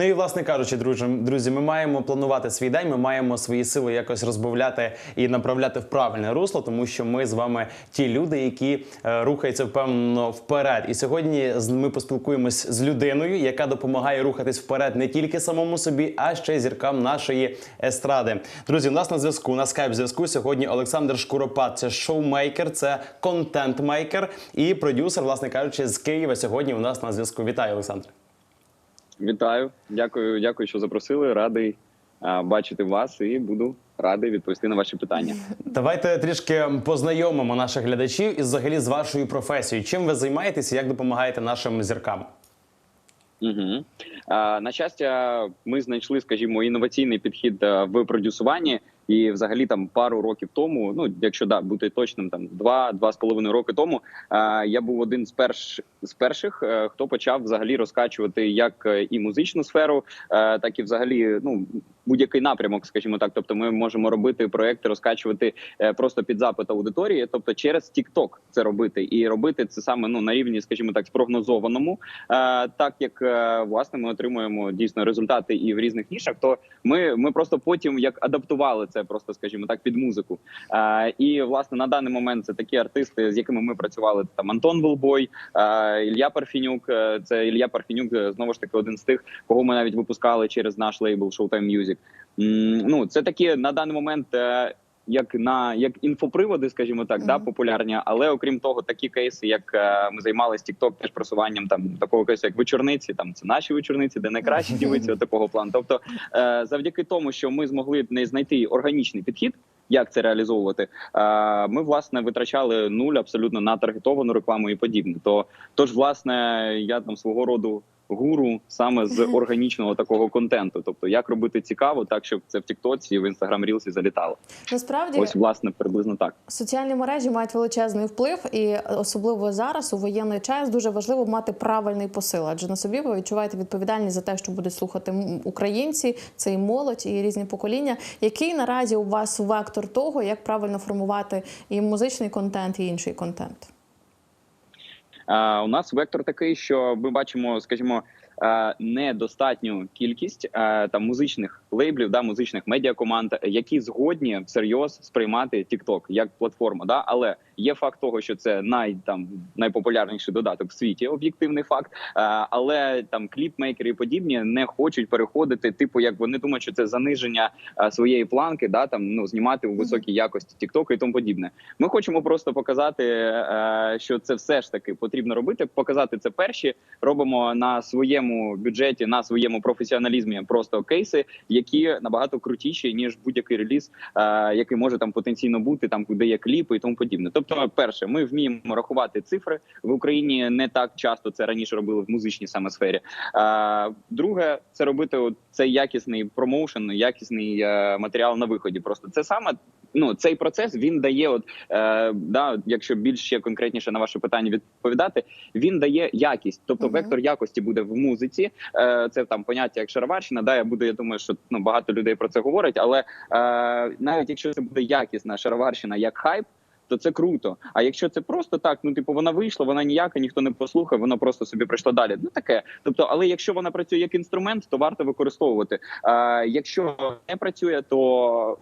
Ну і власне кажучи, друзі, друзі, ми маємо планувати свій день. Ми маємо свої сили якось розбавляти і направляти в правильне русло, тому що ми з вами ті люди, які е, рухаються впевнено вперед. І сьогодні ми поспілкуємось з людиною, яка допомагає рухатись вперед не тільки самому собі, а ще й зіркам нашої естради. Друзі, у нас на зв'язку на скайп зв'язку сьогодні Олександр Шкуропад. Це шоумейкер, це контент-мейкер і продюсер, власне кажучи, з Києва. Сьогодні у нас на зв'язку. Вітаю, Олександр. Вітаю, дякую, дякую, що запросили. Радий а, бачити вас і буду радий відповісти на ваші питання. Давайте трішки познайомимо наших глядачів і взагалі з вашою професією. Чим ви займаєтеся? як допомагаєте нашим зіркам? Угу. А, на щастя, ми знайшли, скажімо, інноваційний підхід в продюсуванні. І, взагалі, там пару років тому, ну якщо да бути точним, там два два з половиною роки тому, е, я був один з перш з перших, е, хто почав взагалі розкачувати як е, і музичну сферу, е, так і взагалі ну будь-який напрямок, скажімо так. Тобто, ми можемо робити проекти, розкачувати е, просто під запит аудиторії, тобто через TikTok це робити, і робити це саме ну на рівні, скажімо так, спрогнозованому. Е, так як е, власне ми отримуємо дійсно результати і в різних нішах, то ми, ми просто потім як адаптували це, просто скажімо так, під музику. Е, і власне на даний момент це такі артисти, з якими ми працювали. Там Антон Волбой, е, Ілля Парфінюк. Е, Це Ілля Парфінюк, е, знову ж таки, один з тих, кого ми навіть випускали через наш лейбл Showtime Music. Ну це такі на даний момент. Як на як інфоприводи, скажімо так, да популярні, але окрім того, такі кейси, як е, ми займалися TikTok, теж просуванням там такого кейсу, як вечорниці, там це наші вечорниці, де найкращі дівиці такого плану. Тобто, е, завдяки тому, що ми змогли не знайти органічний підхід, як це реалізовувати, е, ми власне витрачали нуль абсолютно на таргетовану рекламу і подібне. То тож, власне, я там свого роду. Гуру саме з органічного такого контенту, тобто як робити цікаво, так щоб це в Тіктоці, в інстаграм Рілсі залітало. Насправді Ось власне приблизно так. соціальні мережі мають величезний вплив, і особливо зараз у воєнний час дуже важливо мати правильний посил. Адже на собі ви відчуваєте відповідальність за те, що будуть слухати українці, це і молодь, і різні покоління. Який наразі у вас вектор того, як правильно формувати і музичний контент, і інший контент? У нас вектор такий, що ми бачимо, скажімо, недостатню кількість е, там музичних лейблів, да, музичних медіакоманд, які згодні всерйоз сприймати TikTok як платформу. Да? Але є факт того, що це най там найпопулярніший додаток в світі, об'єктивний факт. Е, але там кліпмейкери і подібні не хочуть переходити. Типу, як вони думають, що це заниження е, своєї планки, да там ну знімати у високій якості TikTok і тому подібне. Ми хочемо просто показати, е, що це все ж таки потрібно робити. Показати це перші. Робимо на своєму бюджеті, на своєму професіоналізмі просто кейси, які набагато крутіші ніж будь-який реліз, е, який може там потенційно бути, там де є кліпи і тому подібне. Тобто, перше, ми вміємо рахувати цифри в Україні. Не так часто це раніше робили в музичній саме сфері. Е, друге, це робити цей якісний промоушен, якісний е, матеріал на виході. Просто це саме. Ну, цей процес він дає, от е, да, якщо більш ще конкретніше на ваше питання відповідати, він дає якість, тобто Мгм. вектор якості буде в музиці. Е, це там поняття як шароварщина. Да, я буду. Я думаю, що ну багато людей про це говорять. Але е, навіть якщо це буде якісна шароварщина як хайп. То це круто. А якщо це просто так, ну типу вона вийшла, вона ніяка, ніхто не послухав, вона просто собі прийшла далі. Ну таке. Тобто, але якщо вона працює як інструмент, то варто використовувати. А якщо не працює, то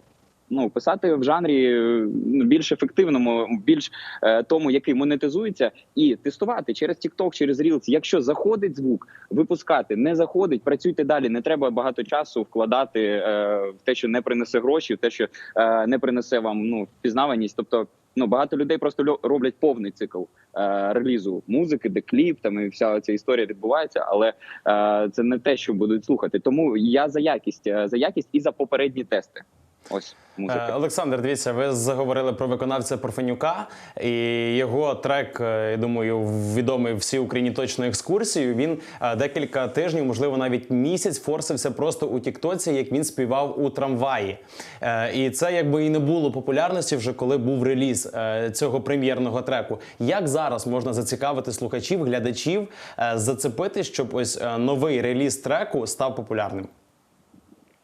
ну писати в жанрі е, ну, більш ефективному, більш е, тому, який монетизується, і тестувати через TikTok, через Reels. Якщо заходить звук, випускати не заходить, працюйте далі. Не треба багато часу вкладати е, в те, що не принесе гроші, в те, що е, не принесе вам ну впізнаваність. Тобто, ну багато людей просто роблять повний цикл е, релізу музики, де кліп там і вся ця історія відбувається, але е, це не те, що будуть слухати. Тому я за якість, е, за якість і за попередні тести. Ось Е, музика. Олександр, дивіться, ви заговорили про виконавця Парфенюка, і його трек, е, я думаю, відомий всій Україні точно екскурсією. Він е, декілька тижнів, можливо, навіть місяць форсився просто у Тіктоці, як він співав у трамваї. Е, І це якби і не було популярності вже коли був реліз е, цього прем'єрного треку. Як зараз можна зацікавити слухачів, глядачів, е, зацепити, щоб ось е, новий реліз треку став популярним?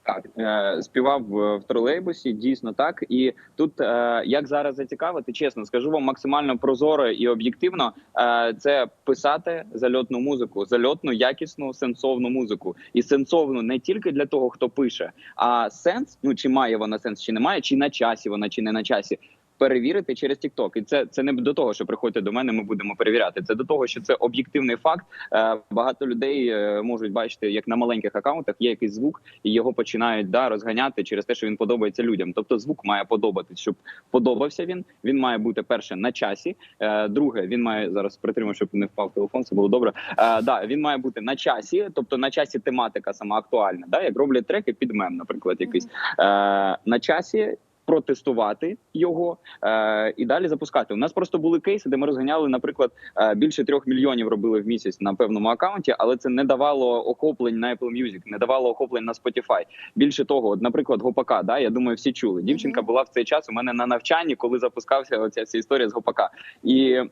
Так, е, співав в, тролейбусі, дійсно так. І тут е, як зараз зацікавити, чесно скажу вам максимально прозоро і об'єктивно. Е, це писати зальотну музику, зальотну, якісну, сенсовну музику. І сенсовну не тільки для того, хто пише, а сенс, ну чи має вона сенс, чи немає, чи на часі вона, чи не на часі. Перевірити через TikTok. і це це не до того, що приходьте до мене. Ми будемо перевіряти. Це до того, що це об'єктивний факт. Е, багато людей е, можуть бачити, як на маленьких акаунтах є якийсь звук, і його починають да розганяти через те, що він подобається людям. Тобто, звук має подобатись, щоб подобався він. Він має бути перше на часі. Е, друге, він має зараз притримав, щоб не впав телефон. Це було добре. Да, він має бути на часі, тобто на часі тематика сама актуальна. Да, як роблять треки під мем, наприклад, якийсь на часі. Протестувати його е, і далі запускати. У нас просто були кейси, де ми розганяли, наприклад, е, більше трьох мільйонів робили в місяць на певному акаунті, але це не давало охоплень на Apple Music, не давало охоплень на Spotify. Більше того, от, наприклад, Гопака, да, я думаю, всі чули. Дівчинка була в цей час у мене на навчанні, коли запускався оця вся історія з Гопака, і е,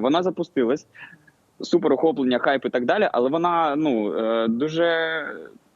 вона запустилась. Супер охоплення, хайп і так далі, але вона ну е, дуже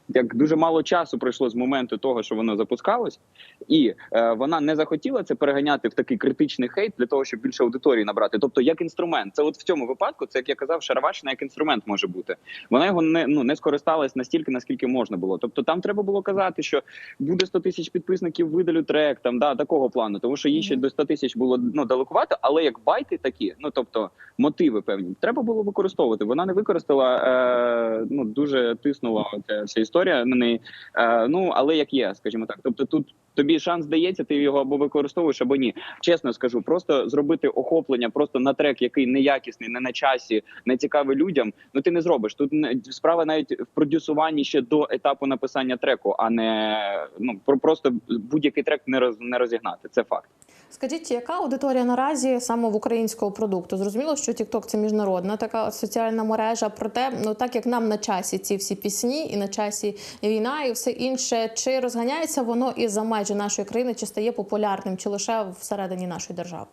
як дуже мало часу пройшло з моменту того, що воно запускалось, і е, вона не захотіла це переганяти в такий критичний хейт для того, щоб більше аудиторії набрати. Тобто, як інструмент, це от в цьому випадку, це як я казав, шароварщина як інструмент може бути. Вона його не ну не скористалась настільки, наскільки можна було. Тобто, там треба було казати, що буде 100 тисяч підписників, видалю трек, там да такого плану, тому що їй ще до 100 тисяч було ну далекувато, але як байти такі, ну тобто мотиви певні, треба було використовувати. Вона не використала, е, ну дуже тиснула ця вся історія на неї. Е, ну але як є, скажімо так. Тобто, тут тобі шанс дається, ти його або використовуєш, або ні. Чесно скажу, просто зробити охоплення просто на трек, який неякісний, не на часі, не цікавий людям. Ну ти не зробиш. Тут справа навіть в продюсуванні ще до етапу написання треку, а не ну про просто будь-який трек не роз не розігнати. Це факт. Скажіть, яка аудиторія наразі саме в українського продукту? Зрозуміло, що TikTok – це міжнародна така соціальна мережа. Проте, ну так як нам на часі ці всі пісні, і на часі війна, і все інше, чи розганяється воно і за межі нашої країни, чи стає популярним, чи лише всередині нашої держави?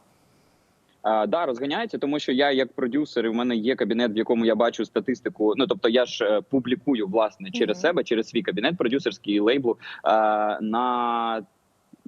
А, да, розганяється, тому що я як продюсер, і в мене є кабінет, в якому я бачу статистику. Ну тобто, я ж е, публікую власне через Мгм. себе, через свій кабінет продюсерський лейблу на.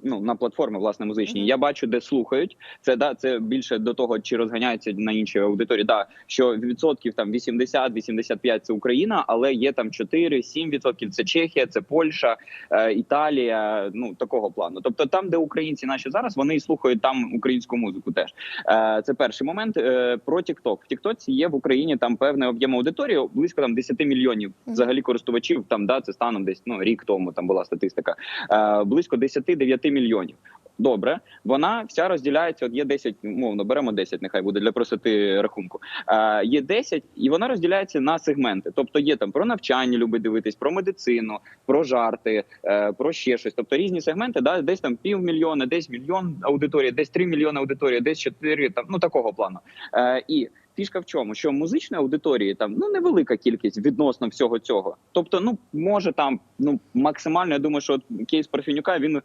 Ну на платформи власне музичні. Мгм. Я бачу, де слухають. Це да, це більше до того, чи розганяється на іншій аудиторії. Да, що відсотків там 80-85 це Україна, але є там 4-7 відсотків. Це Чехія, це Польща, е, Італія. Ну такого плану. Тобто, там, де українці наші зараз, вони і слухають там українську музику. Теж Е, це перший момент. Е, Про TikTok. В TikTok є в Україні там певний об'єм аудиторії, близько там 10 мільйонів взагалі користувачів. Там да це станом десь ну рік тому. Там була статистика. Е, Близько 10-9 мільйонів. Добре, вона вся розділяється. От є 10, мовно беремо 10, нехай буде для простоти рахунку. Е, є 10, і вона розділяється на сегменти. Тобто є там про навчання, любить дивитись, про медицину, про жарти, е, про ще щось. Тобто різні сегменти, да, десь там півмільйона, десь мільйон аудиторії, десь 3 мільйони аудиторії, десь 4, там ну такого плану. Е, і фішка в чому? Що музичної аудиторії там ну невелика кількість відносно всього цього. Тобто, ну може там ну максимально. Я думаю, що от кейс Парфенюка він е,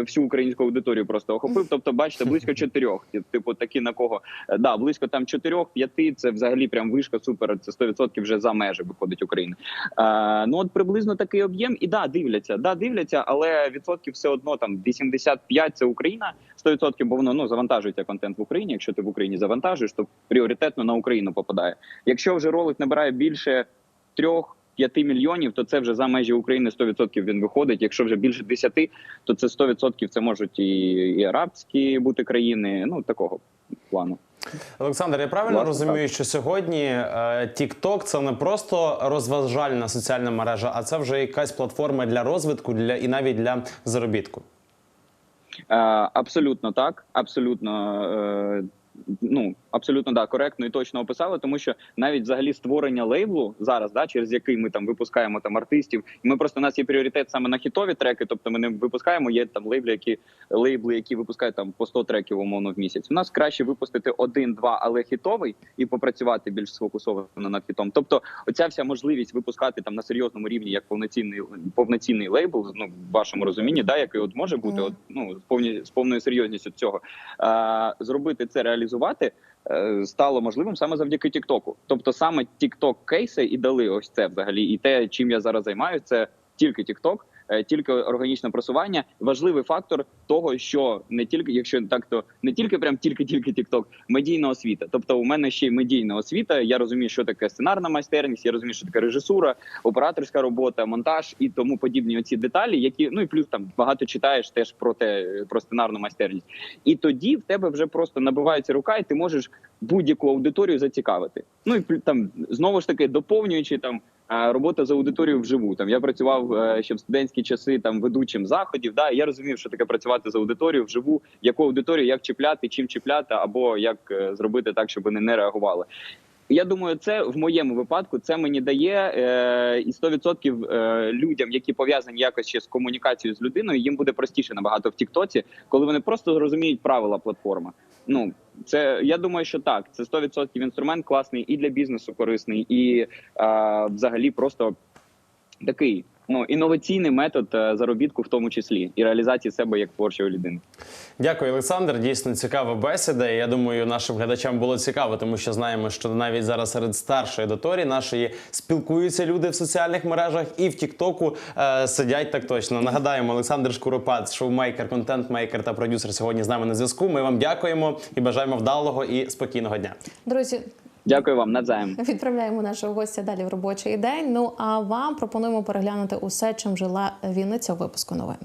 всю українську аудиторію просто охопив. Тобто, бачите, близько чотирьох. Типу, такі на кого Е, да, близько там чотирьох, п'яти. Це взагалі прям вишка супер. Це 100% вже за межі виходить України. Е, ну от приблизно такий об'єм. І да, дивляться, да, дивляться, але відсотків все одно там 85 це Україна, 100%, бо воно ну завантажується контент в Україні. Якщо ти в Україні завантажуєш, то пріоритетно на Україну попадає. Якщо вже ролик набирає більше трьох. 5 мільйонів, то це вже за межі України 100% він виходить. Якщо вже більше 10, то це 100% це можуть і, і арабські бути країни. Ну такого плану. Олександр, я правильно Власне, розумію, що сьогодні е, TikTok – це не просто розважальна соціальна мережа, а це вже якась платформа для розвитку, для і навіть для заробітку. Е, абсолютно так, абсолютно. Е, Ну абсолютно да, коректно і точно описали, тому що навіть взагалі створення лейблу зараз, да, через який ми там випускаємо там артистів, і ми просто у нас є пріоритет саме на хітові треки. Тобто ми не випускаємо. Є там лейбли, які лейбли, які випускають там по 100 треків умовно в місяць. У нас краще випустити один-два, але хітовий, і попрацювати більш сфокусовано над хітом. Тобто, оця вся можливість випускати там на серйозному рівні як повноцінний повноцінний лейбл, ну в вашому розумінні, да, який от може бути, от ну з повні з повною серйозністю цього е, зробити це реалізувати. Е, Стало можливим саме завдяки Тіктоку. Тобто саме Тікток кейси і дали ось це взагалі. І те, чим я зараз займаюся, це тільки Тікток. Е, тільки органічне просування. Важливий фактор того, що не тільки, якщо так, то не тільки прям тільки-тільки TikTok, медійна освіта. Тобто, у мене ще й медійна освіта. Я розумію, що таке сценарна майстерність, я розумію, що таке режисура, операторська робота, монтаж і тому подібні оці деталі, які ну і плюс там багато читаєш теж про те про сценарну майстерність. І тоді в тебе вже просто набивається рука, і ти можеш будь-яку аудиторію зацікавити. Ну і там знову ж таки доповнюючи там. Робота з аудиторією вживу. Там я працював е, ще в студентські часи там ведучим заходів. Да, я розумів, що таке працювати з аудиторією вживу, яку аудиторію як чіпляти, чим чіпляти, або як е, зробити так, щоб вони не реагували. Я думаю, це в моєму випадку це мені дає е, і 100% е, людям, які пов'язані якось ще з комунікацією з людиною, їм буде простіше набагато в Тіктоці, коли вони просто зрозуміють правила платформи. Ну це я думаю, що так. Це 100% інструмент класний і для бізнесу корисний, і е, взагалі просто такий ну інноваційний метод е, заробітку, в тому числі і реалізації себе як творчої людини. Дякую, Олександр. Дійсно цікава бесіда. І Я думаю, нашим глядачам було цікаво, тому що знаємо, що навіть зараз серед старшої аудиторії нашої спілкуються люди в соціальних мережах і в Тіктоку е, сидять так точно. Нагадаємо, Олександр Шкуропад, шоумейкер, контент-мейкер та продюсер сьогодні з нами на зв'язку. Ми вам дякуємо і бажаємо вдалого і спокійного дня. Друзі, Дякую вам надзаєм. відправляємо нашого гостя далі в робочий день. Ну а вам пропонуємо переглянути усе, чим жила Вінниця у випуску новин.